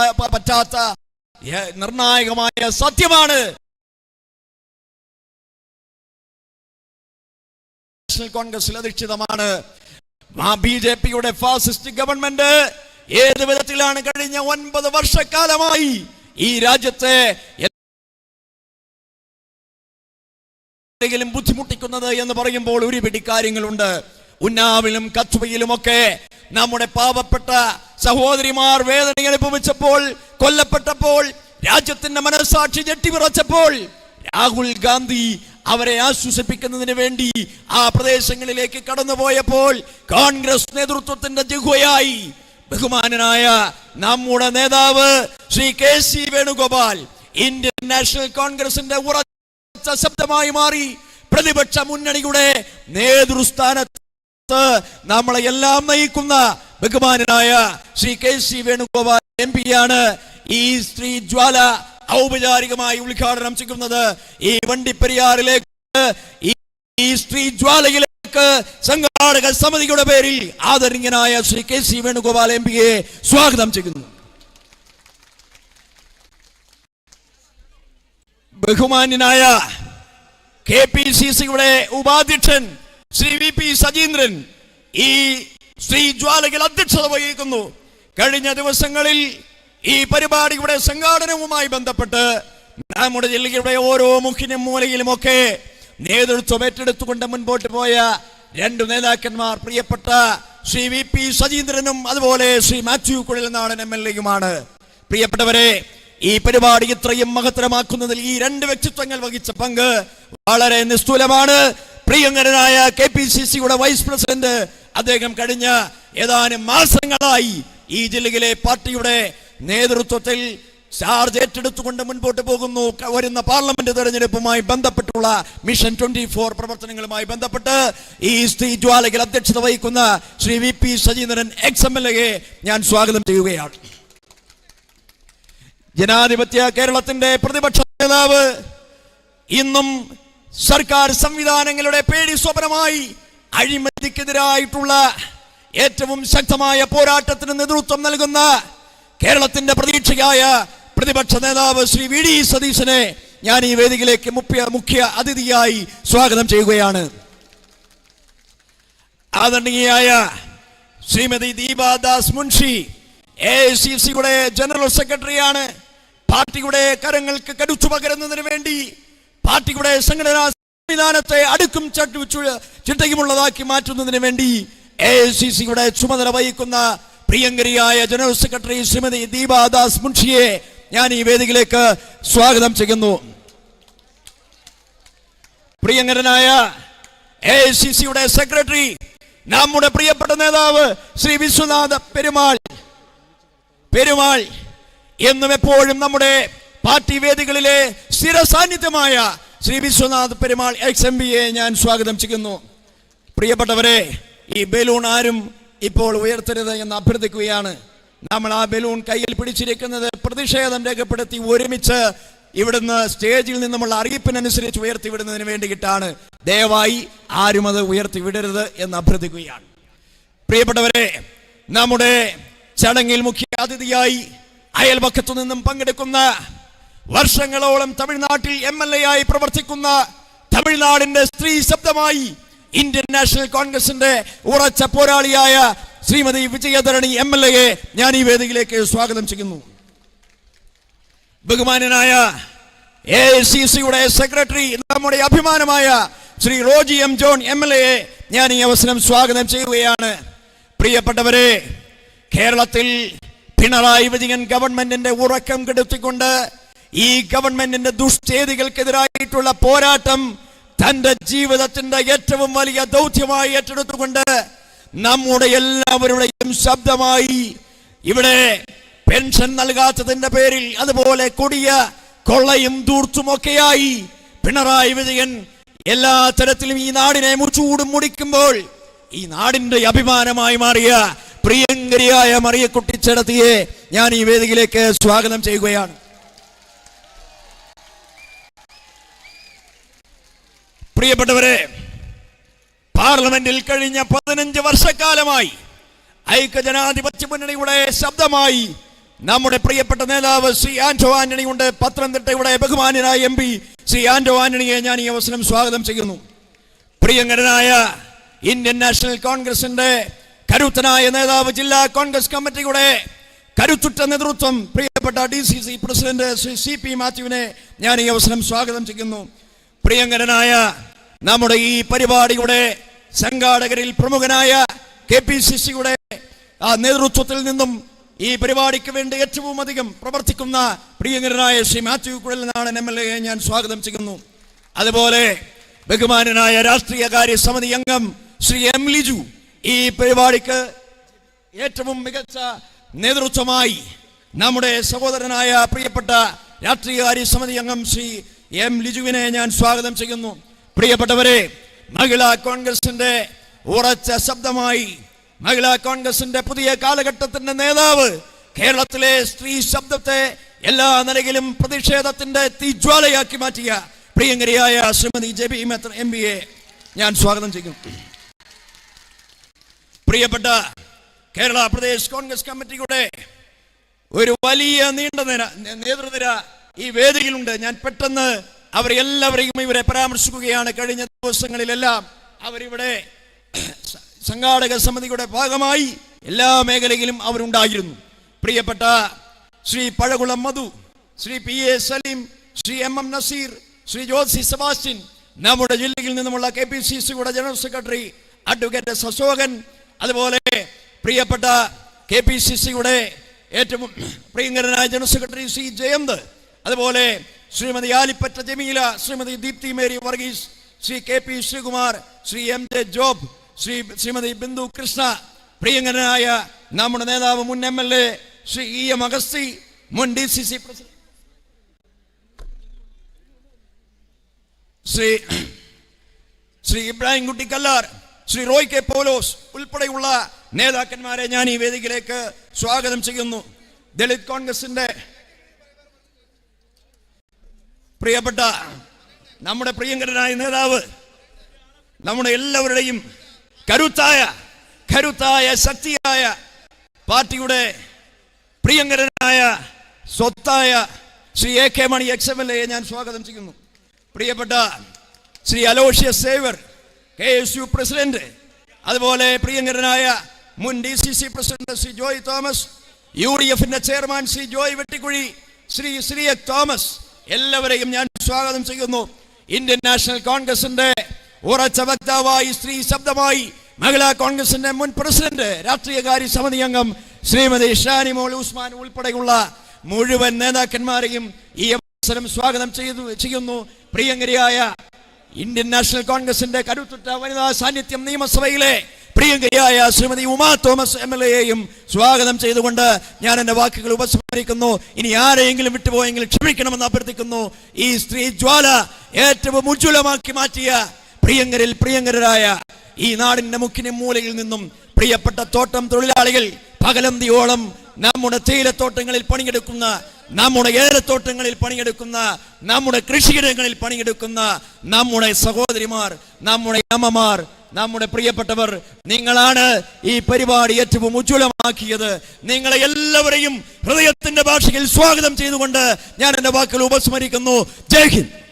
പറ്റാത്ത നിർണായകമായ സത്യമാണ്. നാഷണൽ കോൺഗ്രസിൽ അധിഷ്ഠിതമാണ്. ബി ജെ പിയുടെ ഫാസിസ്റ്റ് ഗവൺമെന്റ് ഏത് വിധത്തിലാണ് കഴിഞ്ഞ ഒൻപത് വർഷക്കാലമായി ഈ രാജ്യത്തെ എന്തെങ്കിലും ബുദ്ധിമുട്ടിക്കുന്നത് എന്ന് പറയുമ്പോൾ ഒരുപിടി കാര്യങ്ങളുണ്ട്. ഉന്നാവിലും കത്വയിലും ഒക്കെ നമ്മുടെ പാവപ്പെട്ട സഹോദരിമാർ വേദന അനുഭവിച്ചപ്പോൾ കൊല്ലപ്പെട്ടപ്പോൾ രാജ്യത്തിന്റെ മനസാക്ഷി ഞെട്ടിവിറച്ചപ്പോൾ രാഹുൽ ഗാന്ധി അവരെ ആശ്വസിപ്പിക്കുന്നതിന് വേണ്ടി ആ പ്രദേശങ്ങളിലേക്ക് കടന്നുപോയപ്പോൾ കോൺഗ്രസ് നേതൃത്വത്തിന്റെ ജിഹുയായി ബഹുമാനനായ നമ്മുടെ നേതാവ് Shri K C Venugopal Indian national കോൺഗ്രസിന്റെ ഉറച്ച ശബ്ദമായി മാറി. പ്രതിപക്ഷ മുന്നണിയുടെ നേതൃസ്ഥാനത്ത് നമ്മളെ എല്ലാം നയിക്കുന്ന ബഹുമാനനായ Shri K C Venugopal M P ആണ് ഈ ശ്രീ ജ്വാല ഔപചാരികമായി ഉദ്ഘാടനം ചെയ്യുന്നത്. ഈ വണ്ടിപ്പെരിയാറിലേക്ക് ഈ- ശ്രീ ജ്വാലയിലേക്ക് സംഘാടക സമിതിയുടെ പേരിൽ ആദരണീയനായ Shri K C Venugopal M പിയെ സ്വാഗതം ചെയ്യുന്നു. ബഹുമാന്യനായ കെ പി സി സിയുടെ ഉപാധ്യക്ഷൻ ശ്രീ വി പി സജീന്ദ്രൻ ഈ ശ്രീ ജ്വാലകൾ അധ്യക്ഷത വഹിക്കുന്നു. കഴിഞ്ഞ ദിവസങ്ങളിൽ ഈ പരിപാടിയുടെ സംഘാടനവുമായി ബന്ധപ്പെട്ട് നമ്മുടെ ജില്ലയുടെ ഓരോ മുഖിനും മൂലയിലുമൊക്കെ നേതൃത്വം ഏറ്റെടുത്തുകൊണ്ട് മുൻപോട്ട് പോയ രണ്ടു നേതാക്കന്മാർ പ്രിയപ്പെട്ട ശ്രീ വി പി സജീന്ദ്രനും അതുപോലെ ശ്രീ മാത്യു കുഴൽനാടൻ എം എൽ എയുമാണ്. പ്രിയപ്പെട്ടവരെ ഈ പരിപാടി ഇത്രയും മഹത്തരമാക്കുന്നതിൽ ഈ രണ്ട് വ്യക്തിത്വങ്ങൾ വഹിച്ച പങ്ക് വളരെ നിസ്തുലമാണ്. പ്രിയങ്കരനായ കെ പി സി സിയുടെ വൈസ് പ്രസിഡന്റ് അദ്ദേഹം കഴിഞ്ഞ ഏതാനും മാസങ്ങളായി ഈ ജില്ലയിലെ പാർട്ടിയുടെ നേതൃത്വത്തിൽ ചാർജ് ഏറ്റെടുത്തുകൊണ്ട് മുൻപോട്ട് പോകുന്നു. വരുന്ന പാർലമെന്റ് തെരഞ്ഞെടുപ്പുമായി ബന്ധപ്പെട്ടുള്ള മിഷൻ ട്വന്റി ഫോർ പ്രവർത്തനങ്ങളുമായി ബന്ധപ്പെട്ട് ഈ സ്ത്രീ ജ്വാലയിൽ അധ്യക്ഷത വഹിക്കുന്ന Shri V P Sajeendran ex M L എയെ ഞാൻ സ്വാഗതം ചെയ്യുകയാണ്. ജനാധിപത്യ കേരളത്തിന്റെ പ്രതിപക്ഷ നേതാവ് ഇന്നും സർക്കാർ സംവിധാനങ്ങളുടെ പേടി സ്വപ്നമായി അഴിമതിക്കെതിരായിട്ടുള്ള ഏറ്റവും ശക്തമായ പോരാട്ടത്തിന് നേതൃത്വം നൽകുന്ന കേരളത്തിന്റെ പ്രതീക്ഷയായ പ്രതിപക്ഷ നേതാവ് ശ്രീ വി ഡി സതീശനെ ഞാൻ ഈ വേദിയിലേക്ക് മുഖ്യ മുഖ്യ അതിഥിയായി സ്വാഗതം ചെയ്യുകയാണ്. ആദരണീയായ ശ്രീമതി ദീപാദാസ് മുൻഷി എ സി സിയുടെ ജനറൽ സെക്രട്ടറിയാണ്. പാർട്ടിയുടെ കരങ്ങൾക്ക് കരുത്തു പകരുന്നതിന് വേണ്ടി പാർട്ടിയുടെ സംഘടനാ സംവിധാനത്തെ അടുക്കും ചിട്ടയുമുള്ളതാക്കി മാറ്റുന്നതിന് വേണ്ടി എ സി സിയുടെ ചുമതല വഹിക്കുന്ന പ്രിയങ്കരിയായ ജനറൽ സെക്രട്ടറി ശ്രീമതി ദീപാദാസ് മുൻഷിയെ ഞാൻ ഈ വേദിയിലേക്ക് സ്വാഗതം ചെയ്യുന്നു. പ്രിയങ്കരനായ എ സി സിയുടെ സെക്രട്ടറി നമ്മുടെ പ്രിയപ്പെട്ട നേതാവ് ശ്രീ വിശ്വനാഥ പെരുമാൾ. പെരുമാൾ എന്നും എപ്പോഴും നമ്മുടെ പാർട്ടി വേദികളിലെ സ്ഥിര സാന്നിധ്യമായ ശ്രീ വിശ്വനാഥ് പെരുമാൾ എക്സ് എം പിയെ ഞാൻ സ്വാഗതം ചെയ്യുന്നു. പ്രിയപ്പെട്ടവരെ ഈ ബലൂൺ ആരും ഇപ്പോൾ ഉയർത്തരുത് എന്ന് അഭ്യർത്ഥിക്കുകയാണ്. നമ്മൾ ആ ബലൂൺ കയ്യിൽ പിടിച്ചിരിക്കുന്നത് പ്രതിഷേധം രേഖപ്പെടുത്തി ഒരുമിച്ച് ഇവിടുന്ന് സ്റ്റേജിൽ നിന്നുമുള്ള അറിയിപ്പിനനുസരിച്ച് ഉയർത്തി വിടുന്നതിന് വേണ്ടിയിട്ടാണ്. ദയവായി ആരും അത് ഉയർത്തി വിടരുത് എന്ന് അഭ്യർത്ഥിക്കുകയാണ്. പ്രിയപ്പെട്ടവരെ നമ്മുടെ ചടങ്ങിൽ മുഖ്യാതിഥിയായി അയൽപക്കത്തു നിന്നും പങ്കെടുക്കുന്ന വർഷങ്ങളോളം തമിഴ്നാട്ടിൽ എം എൽ എ ആയി പ്രവർത്തിക്കുന്ന തമിഴ്നാടിന്റെ സ്ത്രീ ശബ്ദമായി ഇന്ത്യൻ നാഷണൽ കോൺഗ്രസിന്റെ ഉറച്ച പോരാളിയായ ശ്രീമതി വിജയധരണി എം എൽ എയെ ഞാൻ ഈ വേദിയിലേക്ക് സ്വാഗതം ചെയ്യുന്നു. ബഹുമാനനായ എ സി സിയുടെ സെക്രട്ടറി നമ്മുടെ അഭിമാനമായ Shri Roji M John M L എയെ ഞാൻ ഈ അവസരം സ്വാഗതം ചെയ്യുകയാണ്. പ്രിയപ്പെട്ടവരെ കേരളത്തിൽ പിണറായി വിജയൻ ഗവൺമെന്റിന്റെ ഉറക്കം കെടുത്തിക്കൊണ്ട് ഈ ഗവൺമെന്റിന്റെ ദുഷ്ചേതികൾക്കെതിരായിട്ടുള്ള പോരാട്ടം തന്റെ ജീവിതത്തിന്റെ ഏറ്റവും വലിയ ദൗത്യമായി ഏറ്റെടുത്തുകൊണ്ട് നമ്മുടെ എല്ലാവരുടെയും ശബ്ദമായി ഇവിടെ പെൻഷൻ നൽകാത്തതിന്റെ പേരിൽ അതുപോലെ കൊടിയ കൊള്ളയും ദൂർത്തുമൊക്കെയായി പിണറായി വിജയൻ എല്ലാ തരത്തിലും ഈ നാടിനെ മുച്ചൂടും മുടിക്കുമ്പോൾ ഈ നാടിന്റെ അഭിമാനമായി മാറിയ പ്രിയങ്കരിയായ മറിയക്കുട്ടി ചേടത്തിയെ ഞാൻ ഈ വേദിയിലേക്ക് സ്വാഗതം ചെയ്യുകയാണ്. പ്രിയപ്പെട്ടവരെ പാർലമെന്റിൽ കഴിഞ്ഞ പതിനഞ്ച് വർഷക്കാലമായി ഐക്യജനാധിപത്യ മുന്നണിയുടെ ശബ്ദമായി നമ്മുടെ പ്രിയപ്പെട്ട നേതാവ് ശ്രീ ആന്റോ ആന്റണി ഉണ്ട് പത്തനംതിട്ടയുടെ ബഹുമാനായ എം പി ശ്രീ ആന്റോ ആന്റണിയെ ഞാൻ ഈ അവസരം സ്വാഗതം ചെയ്യുന്നു. പ്രിയങ്കരനായ ഇന്ത്യൻ നാഷണൽ കോൺഗ്രസിന്റെ കരുത്തനായ നേതാവ് ജില്ലാ കോൺഗ്രസ് കമ്മിറ്റിയുടെ കരുത്തുറ്റ നേതൃത്വം പ്രിയപ്പെട്ട D C C president Shri C P മാത്യുവിനെ ഞാൻ ഈ അവസരം സ്വാഗതം ചെയ്യുന്നു. പ്രിയങ്കരനായ നമ്മുടെ ഈ പരിപാടിയുടെ സംഘാടകരിൽ പ്രമുഖനായ കെ പി സി സിയുടെ ആ നേതൃത്വത്തിൽ നിന്നും ഈ പരിപാടിക്ക് വേണ്ടി ഏറ്റവും അധികം പ്രവർത്തിക്കുന്ന പ്രിയങ്കരനായ ശ്രീ മാത്യു കുഴലിനാണ് എം എൽ എ ഞാൻ സ്വാഗതം ചെയ്യുന്നു. അതുപോലെ ബഹുമാനനായ രാഷ്ട്രീയകാര്യ സമിതി അംഗം ശ്രീ എം ലിജു ഈ പരിപാടിക്ക് ഏറ്റവും മികച്ച നേതൃത്വമായി നമ്മുടെ സഹോദരനായ പ്രിയപ്പെട്ട രാഷ്ട്രീയകാര്യ സമിതി അംഗം ശ്രീ എം ലിജുവിനെ ഞാൻ സ്വാഗതം ചെയ്യുന്നു. പ്രിയപ്പെട്ടവരെ മഹിളാ കോൺഗ്രസിന്റെ ഉറച്ച ശബ്ദമായി മഹിളാ കോൺഗ്രസിന്റെ പുതിയ കാലഘട്ടത്തിന്റെ നേതാവ് കേരളത്തിലെ സ്ത്രീ ശബ്ദത്തെ എല്ലാ നിലയിലും പ്രതിഷേധത്തിന്റെ തീജ്വാലയാക്കി മാറ്റിയ പ്രിയങ്കരിയായ ശ്രീമതി ജെ ജെബി എം പിയെ ഞാൻ സ്വാഗതം ചെയ്യുന്നു. പ്രിയപ്പെട്ട കേരള പ്രദേശ് കോൺഗ്രസ് കമ്മിറ്റിയുടെ ഒരു വലിയ നീണ്ട നിര നേതൃനിര ഈ വേദിയിലുണ്ട്. ഞാൻ പെട്ടെന്ന് അവരെല്ലാവരെയും ഇവരെ പരാമർശിക്കുകയാണ്. കഴിഞ്ഞ ദിവസങ്ങളിലെല്ലാം അവരിവിടെ സംഘാടക സമിതിയുടെ ഭാഗമായി എല്ലാ മേഖലയിലും അവരുണ്ടായിരുന്നു. പ്രിയപ്പെട്ട Shri Pazhakulam Madhu Shri P A Salim Shri M M Nazeer Shri Josy Sebastian നമ്മുടെ ജില്ലയിൽ നിന്നുമുള്ള കെ പി സി സിയുടെ general secretary advocate S Ashokan അതുപോലെ പ്രിയപ്പെട്ട കെ പി സി സിയുടെ ഏറ്റവും പ്രിയങ്കരനായ ജനറൽ സെക്രട്ടറി സി ജയന്ത് അതുപോലെ Shrimati Alippatta Jameela Shrimati Deepthi Mary Varghese Shri K P Sreekumar Shri M J Job Shri Shrimati Bindu Krishna പ്രിയങ്കരനായ നമ്മുടെ നേതാവ് മുൻ M L A Shri E M Agasthi മുൻ D C C president Shri Shri Ibrahim Kutty Kallar Shri Roy K Paulose ഉൾപ്പെടെയുള്ള നേതാക്കന്മാരെ ഞാൻ ഈ വേദിയിലേക്ക് സ്വാഗതം ചെയ്യുന്നു. ദളിത് കോൺഗ്രസിന്റെ പ്രിയപ്പെട്ട നമ്മുടെ പ്രിയങ്കരനായ നേതാവ് നമ്മുടെ എല്ലാവരുടെയും കരുത്തായ കരുത്തായ ശക്തിയായ പാർട്ടിയുടെ പ്രിയങ്കരനായ സ്വത്തായ Shri A K Mani ex M L എയെ ഞാൻ സ്വാഗതം ചെയ്യുന്നു. പ്രിയപ്പെട്ട Shri Aloysius Xavier K S U president അതുപോലെ പ്രിയങ്കരനായ മുൻ D C C president Shri Joy Thomas U D എഫിന്റെ ചെയർമാൻ ശ്രീ ജോയ് വെട്ടിക്കുഴി ശ്രീ ശ്രീ എ തോമസ് എല്ലാവരെയും ഞാൻ സ്വാഗതം ചെയ്യുന്നു. ഇന്ത്യൻ നാഷണൽ കോൺഗ്രസിന്റെ ഉറച്ച വക്താവായി സ്ത്രീ ശബ്ദമായി മഹിളാ കോൺഗ്രസിന്റെ മുൻ പ്രസിഡന്റ് രാഷ്ട്രീയകാര്യ സമിതി അംഗം ശ്രീമതി ഷാനി മോൾ ഉസ്മാൻ ഉൾപ്പെടെയുള്ള മുഴുവൻ നേതാക്കന്മാരെയും ഈ അവസരം സ്വാഗതം ചെയ്തു ചെയ്യുന്നു. പ്രിയങ്കരിയായ ഇന്ത്യൻ നാഷണൽ കോൺഗ്രസിന്റെ കരുത്തുറ്റ വനിതാ സാന്നിധ്യം നിയമസഭയിലെ പ്രിയങ്കരിയായ Shrimati Uma Thomas M L എയെയും സ്വാഗതം ചെയ്തുകൊണ്ട് ഞാൻ എന്റെ വാക്കുകൾ ഉപസ്മരിക്കുന്നു ഇനി ആരെയെങ്കിലും വിട്ടുപോയെങ്കിൽ ക്ഷമിക്കണമെന്ന് അഭ്യർത്ഥിക്കുന്നു. ഈ സ്ത്രീ ജ്വാല ഏറ്റവും ഉജ്ജ്വലമാക്കി മാറ്റിയ പ്രിയങ്കരിൽ പ്രിയങ്കരായ ഈ നാടിന്റെ മുക്കിനും മൂലയിൽ നിന്നും പ്രിയപ്പെട്ട തോട്ടം തൊഴിലാളികൾ പകലന്തിയോളം നമ്മുടെ തേയിലത്തോട്ടങ്ങളിൽ പണിയെടുക്കുന്ന നമ്മുടെ ഏലത്തോട്ടങ്ങളിൽ പണിയെടുക്കുന്ന നമ്മുടെ കൃഷിയിടങ്ങളിൽ പണിയെടുക്കുന്ന നമ്മുടെ സഹോദരിമാർ നമ്മുടെ അമ്മമാർ നമ്മുടെ പ്രിയപ്പെട്ടവർ നിങ്ങളാണ് ഈ പരിപാടി ഏറ്റവും ഉജ്ജ്വലമാക്കിയത്. നിങ്ങളെ എല്ലാവരെയും ഹൃദയത്തിന്റെ ഭാഷയിൽ സ്വാഗതം ചെയ്തുകൊണ്ട് ഞാൻ എന്റെ വാക്കുകൾ ഉപസ്മരിക്കുന്നു. ജയ് ഹിന്ദ്.